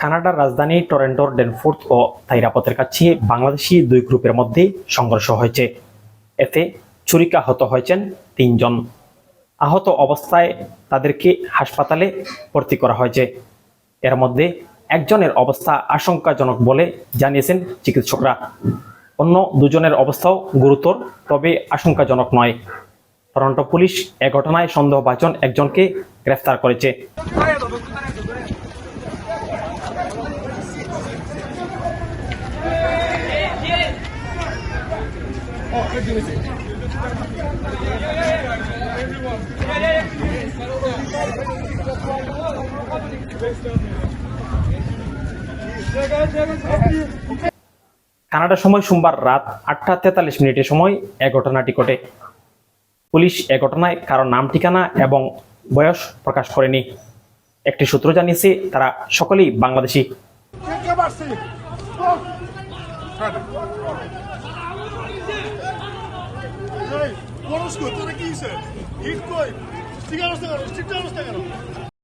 কানাডার রাজধানী টরেন্টোর ডেনফোর্থ ও তাইরাপথের কাছে বাংলাদেশি দুই গ্রুপের মধ্যে সংঘর্ষ হয়েছে। এতে ছুরিকাহত হয়েছেন তিনজন। আহত অবস্থায় তাদেরকে হাসপাতালে ভর্তি করা হয়েছে। এর মধ্যে একজনের অবস্থা আশঙ্কাজনক বলে জানিয়েছেন চিকিৎসকরা। অন্য দুজনের অবস্থাও গুরুতর, তবে আশঙ্কাজনক নয়। টরন্টো পুলিশ এ ঘটনায় সন্দেহভাজন একজনকে গ্রেফতার করেছে। কানাডা সময় সোমবার রাত আটটা তেতাল্লিশ মিনিটের সময় এ ঘটনাটি ঘটে। পুলিশ এ ঘটনায় কারও নাম, ঠিকানা এবং বয়স প্রকাশ করেনি। একটি সূত্র জানিয়েছে, তারা সকলেই বাংলাদেশি।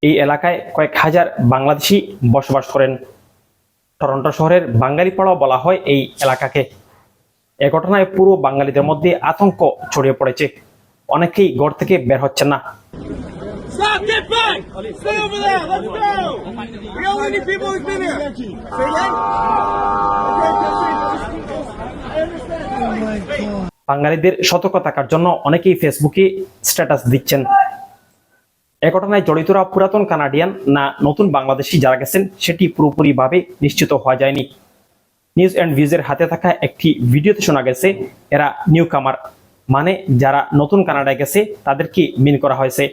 এই এলাকায় কয়েক হাজার বাংলাদেশি বসবাস করেন। টরন্টো শহরের বাঙালিপাড়াও বলা হয় এই এলাকাকে। এ ঘটনায় পুরো বাঙালিদের মধ্যে আতঙ্ক ছড়িয়ে পড়েছে। অনেকেই ঘর থেকে বের হচ্ছেন না? বাঙালিদের সতর্ক থাকার জন্য অনেকেই ফেসবুকে স্ট্যাটাস দিচ্ছেন। এ ঘটনায় জড়িতরা পুরাতন কানাডিয়ান না নতুন বাংলাদেশি যারা গেছেন, সেটি পুরোপুরিভাবে নিশ্চিত হওয়া যায়নি। নিউজ অ্যান্ড ভিউজের হাতে থাকা একটি ভিডিওতে শোনা গেছে, এরা নিউ কামার মানে যারা নতুন কানাডায় গেছে তাদেরকে মিন করা হয়েছে?